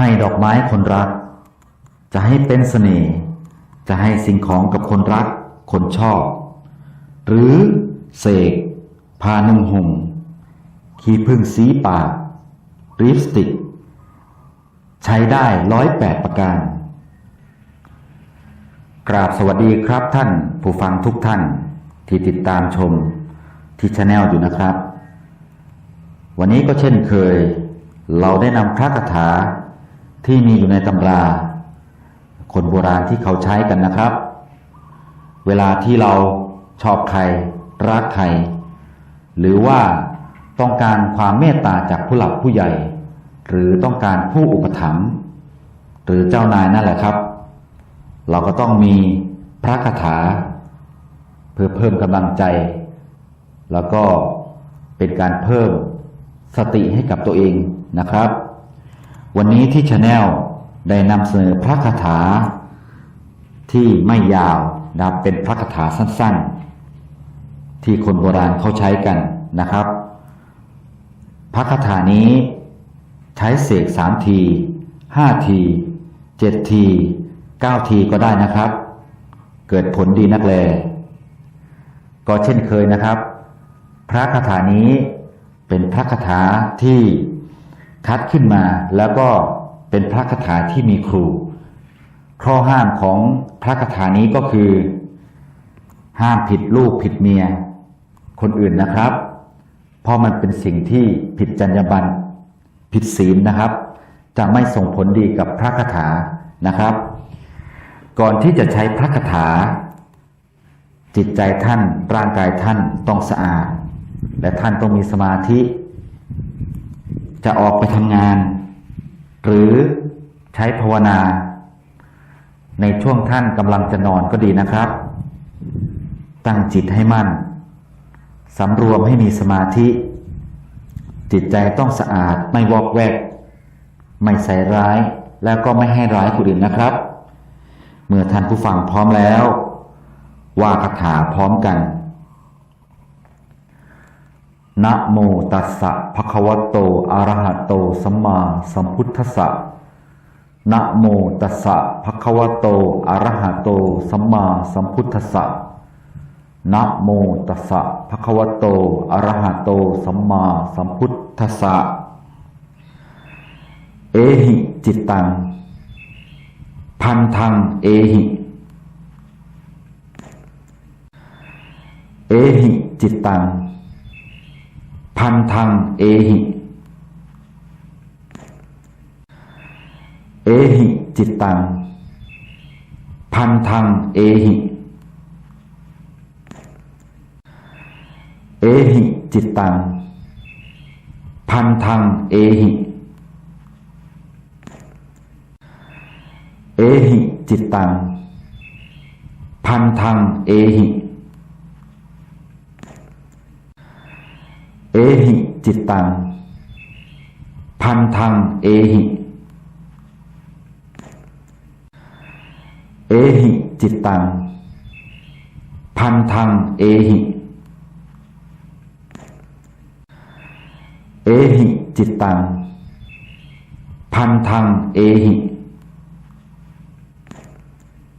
ให้ดอกไม้คนรัก จะให้เป็นเสน่ห์จะให้สิ่งของกับคนรัก คนชอบ หรือเสกพานุ่งห่มขี้พึ่งสีปากลิปสติก ใช้ได้ร้อยแปดประการ กราบสวัสดีครับท่านผู้ฟังทุกท่านที่ติดตามชมที่ชาแนลอยู่นะครับ วันนี้ก็เช่นเคย เราได้นำพระคาถา ที่มีอยู่ในตำรา คนโบราณที่เขาใช้กันนะครับ เวลาที่เราชอบใครรักใครหรือว่าต้องการความเมตตาจากผู้หลักผู้ใหญ่ หรือต้องการผู้อุปถัมภ์หรือเจ้านายนั่นแหละครับ เราก็ต้องมีพระคาถา เพื่อเพิ่มกำลังใจ แล้วก็เป็นการเพิ่มสติให้กับตัวเองนะครับ วันนี้ที่ชาแนลได้นำเสนอพระคาถา ที่ไม่ยาวนะครับเป็นพระคาถาสั้นๆ ที่คนโบราณเขาใช้กันนะครับ พระคาถานี้ใช้เสกสามทีห้าทีเจ็ดทีเก้าทีก็ได้นะครับ เกิดผลดีนักแลก็เช่นเคยนะครับ พระคาถานี้เป็นพระคาถาที่ คัดขึ้นมาแล้วก็เป็นพระคาถาที่มีครู ข้อห้ามของพระคาถานี้ก็คือ ห้ามผิดลูกผิดเมีย คนอื่นนะครับ เพราะมันเป็นสิ่งที่ผิดจรรยาบรรณผิดศีลนะครับ จะไม่ส่งผลดีกับพระคาถานะครับ ก่อนที่จะใช้พระคาถา จิตใจท่านร่างกายท่านต้องสะอาด และท่านต้องมีสมาธิ จะออกไปทำงาน หรือใช้ภาวนา ในช่วงท่านกำลังจะนอนก็ดีนะครับ ตั้งจิตให้มั่นสำรวมให้มีสมาธิ จิตใจต้องสะอาดไม่วอกแวก ไม่ใส่ร้ายแล้วก็ไม่ให้ร้ายคนอื่นนะครับ เมื่อท่านผู้ฟังพร้อมแล้ว ว่าคาถาพร้อมกัน นะโมตัสสะภะคะวะโตอะระหะโตสัมมาสัมพุทธัสสะนะโมตัสสะภะคะวะโตอะระหะโตสัมมาสัมพุทธัสสะนะโมตัสสะภะคะวะโตอะระหะโตสัมมาสัมพุทธัสสะเอหิจิตตัง พันธังเอหิ เอหิจิตตัง พันธังเอหิ เอหิจิตตัง พันธังเอหิ เอหิจิตตัง พันธังเอหิ เอหิจิตตัง พันธังเอหิ เอหิจิตตัง พันธังเอหิ เอหิจิตตัง พันธังเอหิ เอหิจิตตัง พันธังเอหิ